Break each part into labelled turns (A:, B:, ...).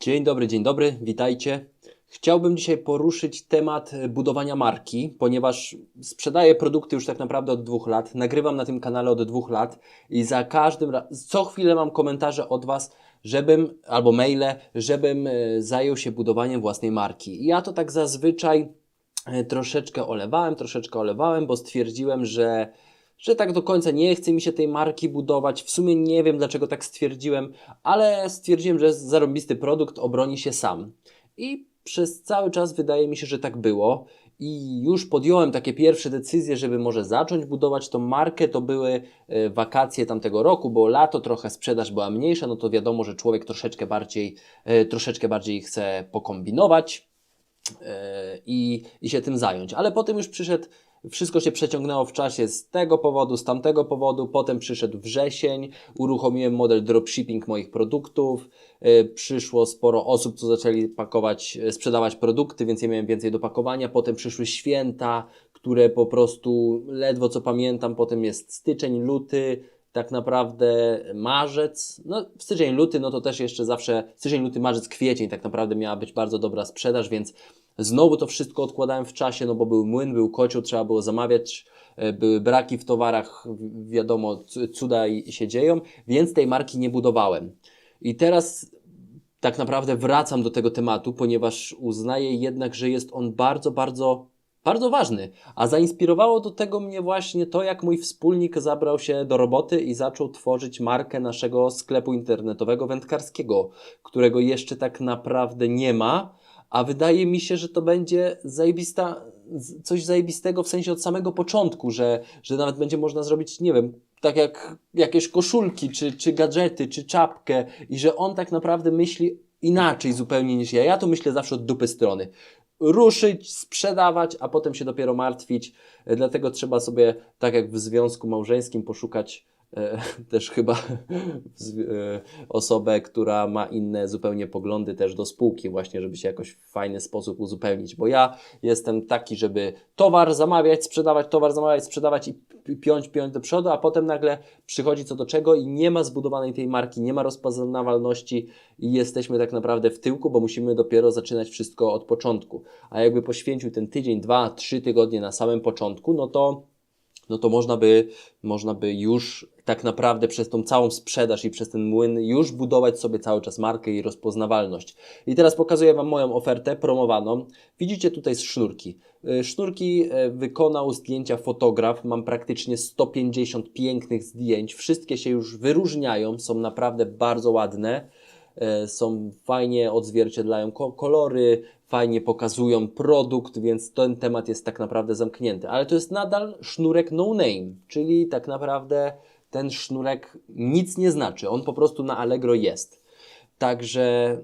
A: Dzień dobry, dzień dobry, witajcie. Chciałbym dzisiaj poruszyć temat budowania marki, ponieważ sprzedaję produkty już tak naprawdę od dwóch lat, nagrywam na tym kanale od dwóch lat i za każdym razem, co chwilę mam komentarze od Was, żebym, albo maile, żebym e, zajął się budowaniem własnej marki. Ja to tak zazwyczaj e, troszeczkę olewałem, troszeczkę olewałem, bo stwierdziłem, że że tak do końca nie chce mi się tej marki budować. W sumie nie wiem, dlaczego tak stwierdziłem, ale stwierdziłem, że zarobisty produkt obroni się sam. I przez cały czas wydaje mi się, że tak było. I już podjąłem takie pierwsze decyzje, żeby może zacząć budować tą markę. To były e, wakacje tamtego roku, bo lato trochę sprzedaż była mniejsza, no to wiadomo, że człowiek troszeczkę bardziej, e, troszeczkę bardziej chce pokombinować e, i, i się tym zająć. Ale potem już przyszedł wszystko się przeciągnęło w czasie z tego powodu, z tamtego powodu. Potem przyszedł wrzesień, uruchomiłem model dropshipping moich produktów. Yy, przyszło sporo osób, co zaczęli pakować, yy, sprzedawać produkty, więc ja miałem więcej do pakowania. Potem przyszły święta, które po prostu ledwo co pamiętam. Potem jest styczeń, luty, tak naprawdę marzec, no styczeń, luty, no to też jeszcze zawsze styczeń, luty, marzec, kwiecień tak naprawdę miała być bardzo dobra sprzedaż, więc Znowu to wszystko odkładałem w czasie, no bo był młyn, był kocioł, trzeba było zamawiać, e, były braki w towarach, wiadomo, cuda się dzieją, więc tej marki nie budowałem. I teraz tak naprawdę wracam do tego tematu, ponieważ uznaję jednak, że jest on bardzo, bardzo, bardzo ważny. A zainspirowało do tego mnie właśnie to, jak mój wspólnik zabrał się do roboty i zaczął tworzyć markę naszego sklepu internetowego wędkarskiego, którego jeszcze tak naprawdę nie ma a wydaje mi się, że to będzie zajebista, coś zajebistego w sensie od samego początku, że, że nawet będzie można zrobić, nie wiem, tak jak jakieś koszulki, czy, czy gadżety, czy czapkę i że on tak naprawdę myśli inaczej zupełnie niż ja. Ja to myślę zawsze od dupy strony. Ruszyć, sprzedawać, a potem się dopiero martwić. Dlatego trzeba sobie, tak jak w związku małżeńskim, poszukać E, też chyba e, osobę, która ma inne zupełnie poglądy też do spółki, właśnie, żeby się jakoś w fajny sposób uzupełnić. Bo ja jestem taki, żeby towar zamawiać, sprzedawać, towar zamawiać, sprzedawać i piąć, piąć do przodu, a potem nagle przychodzi co do czego i nie ma zbudowanej tej marki, nie ma rozpoznawalności i jesteśmy tak naprawdę w tyłku, bo musimy dopiero zaczynać wszystko od początku. A jakby poświęcił ten tydzień, dwa, trzy tygodnie na samym początku, no to no to można by, można by już tak naprawdę przez tą całą sprzedaż i przez ten młyn już budować sobie cały czas markę i rozpoznawalność. I teraz pokazuję Wam moją ofertę promowaną. Widzicie tutaj sznurki. Y, sznurki y, wykonał zdjęcia fotograf. Mam praktycznie 150 pięknych zdjęć. Wszystkie się już wyróżniają, są naprawdę bardzo ładne. Y, są fajnie odzwierciedlają kolory, fajnie pokazują produkt, więc ten temat jest tak naprawdę zamknięty. Ale to jest nadal sznurek no name, czyli tak naprawdę ten sznurek nic nie znaczy, on po prostu na Allegro jest. Także,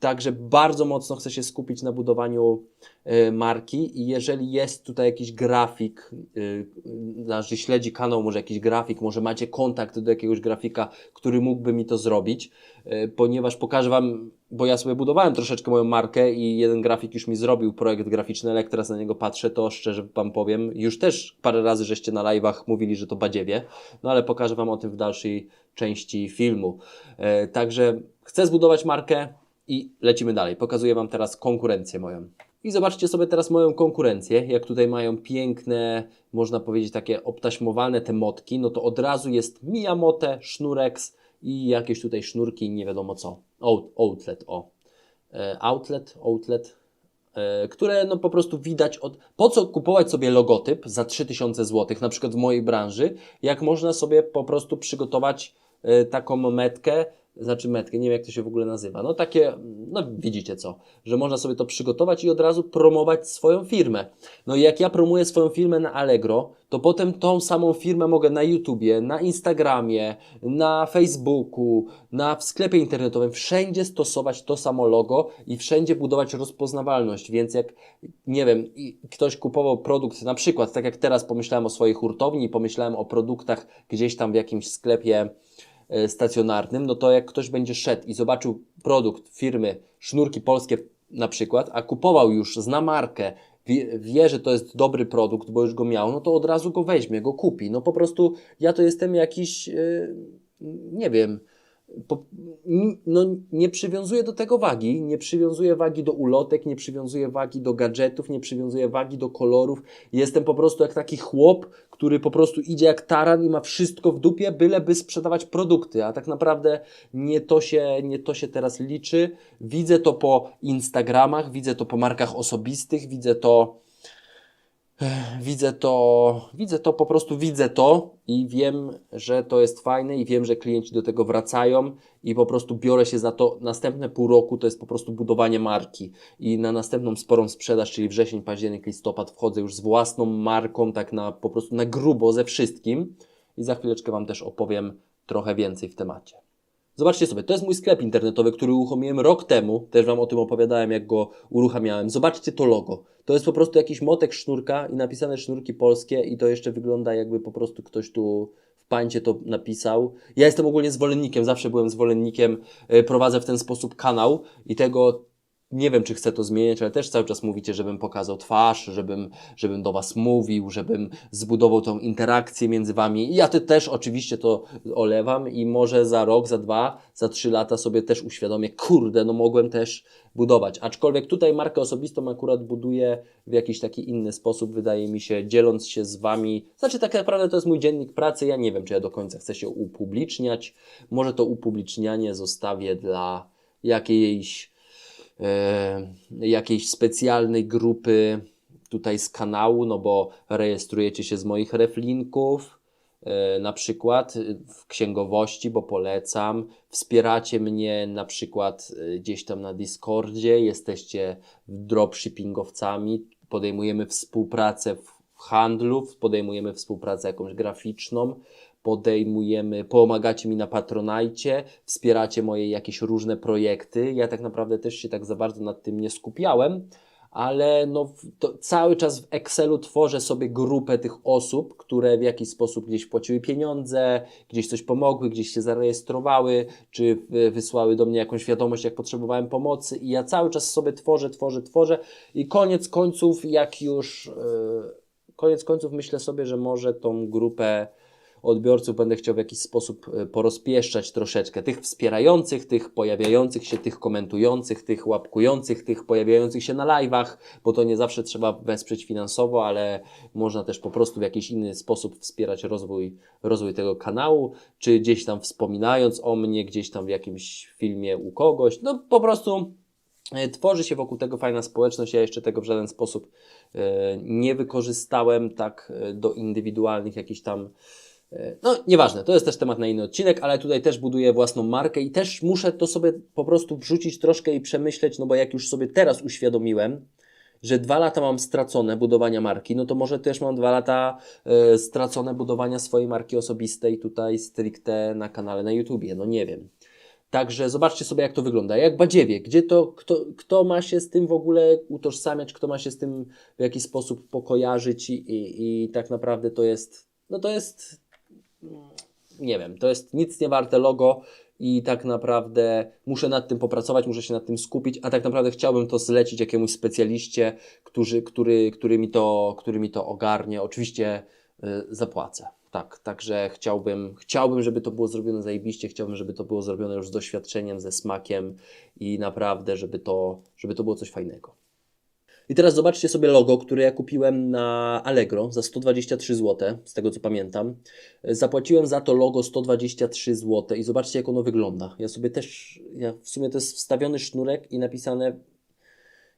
A: także bardzo mocno chcę się skupić na budowaniu y, marki i jeżeli jest tutaj jakiś grafik, y, znaczy śledzi kanał, może jakiś grafik, może macie kontakt do jakiegoś grafika, który mógłby mi to zrobić, y, ponieważ pokażę Wam bo ja sobie budowałem troszeczkę moją markę i jeden grafik już mi zrobił projekt graficzny, ale jak teraz na niego patrzę, to szczerze Wam powiem, już też parę razy żeście na live'ach mówili, że to badziewie, no ale pokażę Wam o tym w dalszej części filmu. E, także chcę zbudować markę i lecimy dalej. Pokazuję Wam teraz konkurencję moją. I zobaczcie sobie teraz moją konkurencję, jak tutaj mają piękne, można powiedzieć takie obtaśmowane te motki, no to od razu jest Miyamote, Sznurex, i jakieś tutaj sznurki, nie wiadomo co. Outlet, o. E, outlet, outlet, e, które no po prostu widać od... Po co kupować sobie logotyp za 3000 zł, na przykład w mojej branży, jak można sobie po prostu przygotować e, taką metkę znaczy metkę, nie wiem jak to się w ogóle nazywa. No takie, no widzicie co, że można sobie to przygotować i od razu promować swoją firmę. No i jak ja promuję swoją firmę na Allegro, to potem tą samą firmę mogę na YouTubie, na Instagramie, na Facebooku, na w sklepie internetowym, wszędzie stosować to samo logo i wszędzie budować rozpoznawalność. Więc jak, nie wiem, ktoś kupował produkt, na przykład, tak jak teraz pomyślałem o swojej hurtowni, pomyślałem o produktach gdzieś tam w jakimś sklepie, stacjonarnym, no to jak ktoś będzie szedł i zobaczył produkt firmy Sznurki Polskie na przykład, a kupował już, zna markę, wie, wie, że to jest dobry produkt, bo już go miał, no to od razu go weźmie, go kupi. No po prostu ja to jestem jakiś, yy, nie wiem, no, nie przywiązuję do tego wagi, nie przywiązuję wagi do ulotek, nie przywiązuję wagi do gadżetów, nie przywiązuję wagi do kolorów. Jestem po prostu jak taki chłop, który po prostu idzie jak taran i ma wszystko w dupie, byleby sprzedawać produkty, a tak naprawdę nie to się, nie to się teraz liczy. Widzę to po Instagramach, widzę to po markach osobistych, widzę to widzę to, widzę to, po prostu widzę to i wiem, że to jest fajne i wiem, że klienci do tego wracają i po prostu biorę się za to. Następne pół roku to jest po prostu budowanie marki i na następną sporą sprzedaż, czyli wrzesień, październik, listopad wchodzę już z własną marką, tak na po prostu na grubo ze wszystkim i za chwileczkę Wam też opowiem trochę więcej w temacie. Zobaczcie sobie, to jest mój sklep internetowy, który uruchomiłem rok temu. Też Wam o tym opowiadałem, jak go uruchamiałem. Zobaczcie to logo. To jest po prostu jakiś motek sznurka i napisane sznurki polskie i to jeszcze wygląda jakby po prostu ktoś tu w pańcie to napisał. Ja jestem ogólnie zwolennikiem, zawsze byłem zwolennikiem, yy, prowadzę w ten sposób kanał i tego nie wiem, czy chcę to zmieniać, ale też cały czas mówicie, żebym pokazał twarz, żebym, żebym do Was mówił, żebym zbudował tą interakcję między Wami. I ja ty też oczywiście to olewam i może za rok, za dwa, za trzy lata sobie też uświadomię, kurde, no mogłem też budować. Aczkolwiek tutaj markę osobistą akurat buduję w jakiś taki inny sposób, wydaje mi się, dzieląc się z Wami. Znaczy, tak naprawdę to jest mój dziennik pracy. Ja nie wiem, czy ja do końca chcę się upubliczniać. Może to upublicznianie zostawię dla jakiejś jakiejś specjalnej grupy tutaj z kanału, no bo rejestrujecie się z moich reflinków, e, na przykład e, w księgowości, bo polecam. Wspieracie mnie na przykład e, gdzieś tam na Discordzie, jesteście dropshippingowcami, podejmujemy współpracę w handlu, podejmujemy współpracę jakąś graficzną, podejmujemy, pomagacie mi na Patronajcie, wspieracie moje jakieś różne projekty. Ja tak naprawdę też się tak za bardzo nad tym nie skupiałem, ale no, cały czas w Excelu tworzę sobie grupę tych osób, które w jakiś sposób gdzieś płaciły pieniądze, gdzieś coś pomogły, gdzieś się zarejestrowały, czy y, wysłały do mnie jakąś wiadomość, jak potrzebowałem pomocy. I ja cały czas sobie tworzę, tworzę, tworzę. I koniec końców, jak już. Yy, koniec końców myślę sobie, że może tą grupę odbiorców będę chciał w jakiś sposób e, porozpieszczać troszeczkę. Tych wspierających, tych pojawiających się, tych komentujących, tych łapkujących, tych pojawiających się na live'ach, bo to nie zawsze trzeba wesprzeć finansowo, ale można też po prostu w jakiś inny sposób wspierać rozwój, rozwój tego kanału, czy gdzieś tam wspominając o mnie, gdzieś tam w jakimś filmie u kogoś. No po prostu Tworzy się wokół tego fajna społeczność. Ja jeszcze tego w żaden sposób e, nie wykorzystałem tak e, do indywidualnych jakichś tam. e, No, nieważne, to jest też temat na inny odcinek, ale tutaj też buduję własną markę i też muszę to sobie po prostu wrzucić troszkę i przemyśleć, no bo jak już sobie teraz uświadomiłem, że dwa lata mam stracone budowania marki, no to może też mam dwa lata e, stracone budowania swojej marki osobistej tutaj stricte na kanale na YouTubie. No nie wiem. Także zobaczcie sobie, jak to wygląda. Jak badziewie, gdzie to, kto, kto ma się z tym w ogóle utożsamiać, kto ma się z tym w jakiś sposób pokojarzyć i, i, i tak naprawdę to jest, no to jest, nie wiem, to jest nic nie warte logo i tak naprawdę muszę nad tym popracować, muszę się nad tym skupić, a tak naprawdę chciałbym to zlecić jakiemuś specjaliście, który, który, który, mi, to, który mi to ogarnie. Oczywiście y, zapłacę. Tak, także chciałbym, chciałbym, żeby to było zrobione zajebiście, chciałbym, żeby to było zrobione już z doświadczeniem, ze smakiem i naprawdę, żeby to, żeby to było coś fajnego. I teraz zobaczcie sobie logo, które ja kupiłem na Allegro za 123 zł, z tego co pamiętam. Zapłaciłem za to logo 123 zł i zobaczcie jak ono wygląda. Ja sobie też, ja w sumie to jest wstawiony sznurek i napisane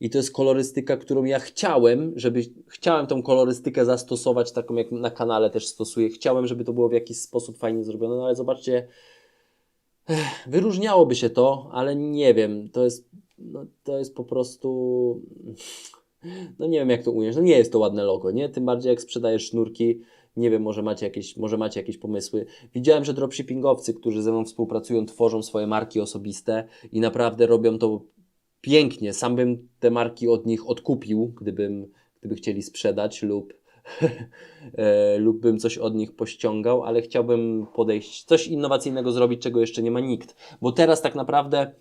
A: i to jest kolorystyka, którą ja chciałem, żeby chciałem tą kolorystykę zastosować, taką jak na kanale też stosuję. Chciałem, żeby to było w jakiś sposób fajnie zrobione, no ale zobaczcie, wyróżniałoby się to, ale nie wiem, to jest, no, to jest po prostu, no nie wiem jak to ująć, no nie jest to ładne logo, nie? Tym bardziej jak sprzedajesz sznurki, nie wiem, może macie jakieś, może macie jakieś pomysły. Widziałem, że dropshippingowcy, którzy ze mną współpracują, tworzą swoje marki osobiste i naprawdę robią to pięknie. Sam bym te marki od nich odkupił, gdybym, gdyby chcieli sprzedać lub, e, lub bym coś od nich pościągał, ale chciałbym podejść, coś innowacyjnego zrobić, czego jeszcze nie ma nikt. Bo teraz tak naprawdę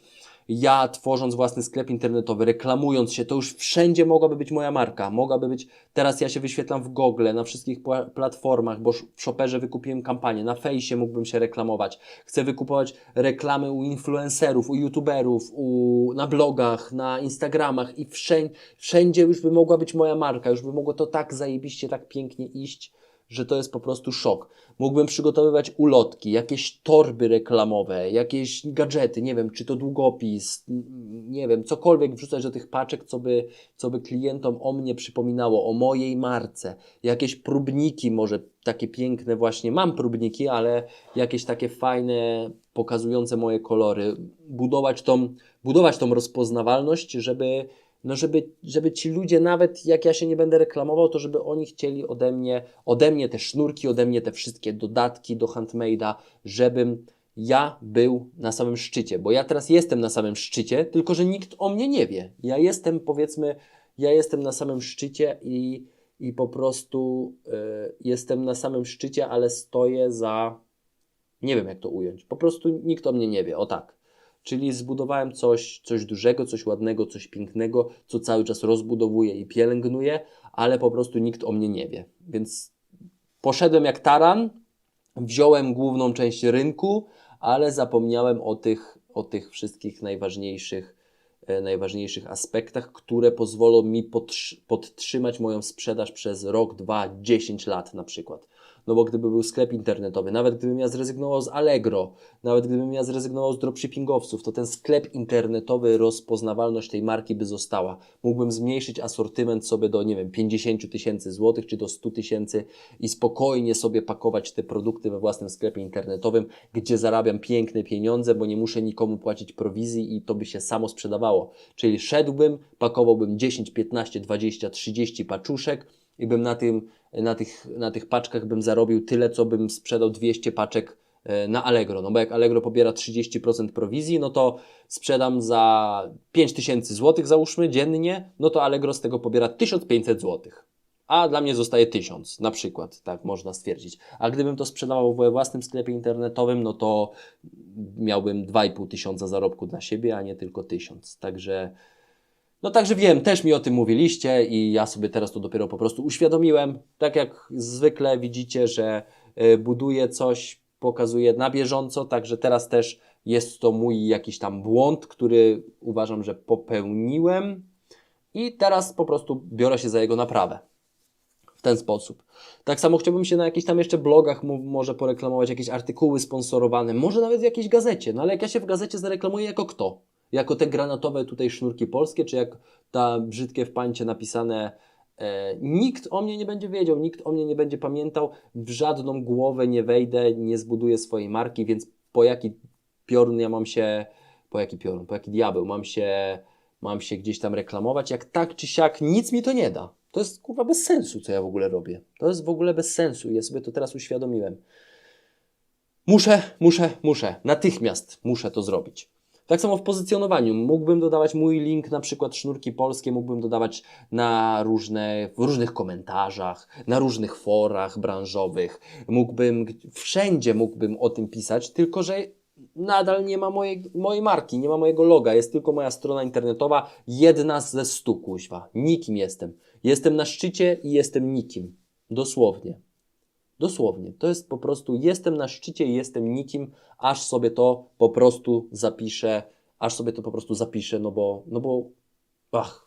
A: ja tworząc własny sklep internetowy, reklamując się, to już wszędzie mogłaby być moja marka. Mogłaby być, teraz ja się wyświetlam w Google, na wszystkich platformach, bo w Shopperze wykupiłem kampanię, na fejsie mógłbym się reklamować. Chcę wykupować reklamy u influencerów, u youtuberów, u, na blogach, na Instagramach i wszędzie, wszędzie już by mogła być moja marka, już by mogło to tak zajebiście, tak pięknie iść, że to jest po prostu szok. Mógłbym przygotowywać ulotki, jakieś torby reklamowe, jakieś gadżety, nie wiem, czy to długopis, nie wiem, cokolwiek wrzucać do tych paczek, co by, co by klientom o mnie przypominało, o mojej marce. Jakieś próbniki, może takie piękne właśnie, mam próbniki, ale jakieś takie fajne, pokazujące moje kolory. Budować tą, budować tą rozpoznawalność, żeby no żeby, żeby ci ludzie, nawet jak ja się nie będę reklamował, to żeby oni chcieli ode mnie, ode mnie te sznurki, ode mnie te wszystkie dodatki do handmade'a, żebym ja był na samym szczycie, bo ja teraz jestem na samym szczycie, tylko że nikt o mnie nie wie. Ja jestem, powiedzmy, ja jestem na samym szczycie i, i po prostu y, jestem na samym szczycie, ale stoję za, nie wiem jak to ująć, po prostu nikt o mnie nie wie, o tak. Czyli zbudowałem coś, coś dużego, coś ładnego, coś pięknego, co cały czas rozbudowuję i pielęgnuję, ale po prostu nikt o mnie nie wie. Więc poszedłem jak taran, wziąłem główną część rynku, ale zapomniałem o tych, o tych wszystkich najważniejszych, e, najważniejszych aspektach, które pozwolą mi podtrzy- podtrzymać moją sprzedaż przez rok, dwa, dziesięć lat na przykład. No bo gdyby był sklep internetowy, nawet gdybym ja zrezygnował z Allegro, nawet gdybym ja zrezygnował z dropshippingowców, to ten sklep internetowy, rozpoznawalność tej marki by została. Mógłbym zmniejszyć asortyment sobie do, nie wiem, 50 tysięcy złotych czy do 100 tysięcy i spokojnie sobie pakować te produkty we własnym sklepie internetowym, gdzie zarabiam piękne pieniądze, bo nie muszę nikomu płacić prowizji i to by się samo sprzedawało. Czyli szedłbym, pakowałbym 10, 15, 20, 30 paczuszek i bym na, tym, na, tych, na tych paczkach bym zarobił tyle, co bym sprzedał 200 paczek e, na Allegro. No bo jak Allegro pobiera 30% prowizji, no to sprzedam za 5000 zł załóżmy dziennie, no to Allegro z tego pobiera 1500 zł. A dla mnie zostaje 1000 na przykład, tak można stwierdzić. A gdybym to sprzedawał we własnym sklepie internetowym, no to miałbym 2,5 tysiąca zarobku dla siebie, a nie tylko 1000. Także no także wiem, też mi o tym mówiliście i ja sobie teraz to dopiero po prostu uświadomiłem. Tak jak zwykle widzicie, że y, buduję coś, pokazuję na bieżąco, także teraz też jest to mój jakiś tam błąd, który uważam, że popełniłem i teraz po prostu biorę się za jego naprawę. W ten sposób. Tak samo chciałbym się na jakichś tam jeszcze blogach może poreklamować jakieś artykuły sponsorowane, może nawet w jakiejś gazecie. No ale jak ja się w gazecie zareklamuję jako kto? Jako te granatowe tutaj sznurki polskie, czy jak ta brzydkie w pancie napisane e, nikt o mnie nie będzie wiedział, nikt o mnie nie będzie pamiętał, w żadną głowę nie wejdę, nie zbuduję swojej marki, więc po jaki piorun ja mam się, po jaki piorun, po jaki diabeł mam się, mam się gdzieś tam reklamować, jak tak czy siak nic mi to nie da. To jest kurwa bez sensu, co ja w ogóle robię. To jest w ogóle bez sensu. Ja sobie to teraz uświadomiłem. Muszę, muszę, muszę. Natychmiast muszę to zrobić. Tak samo w pozycjonowaniu. Mógłbym dodawać mój link, na przykład sznurki polskie, mógłbym dodawać na różne, w różnych komentarzach, na różnych forach branżowych. Mógłbym, wszędzie mógłbym o tym pisać, tylko że nadal nie ma mojej, mojej marki, nie ma mojego loga, jest tylko moja strona internetowa, jedna ze stu, kuźwa. Nikim jestem. Jestem na szczycie i jestem nikim. Dosłownie. Dosłownie. To jest po prostu, jestem na szczycie i jestem nikim, aż sobie to po prostu zapiszę, aż sobie to po prostu zapiszę, no bo, no bo, ach,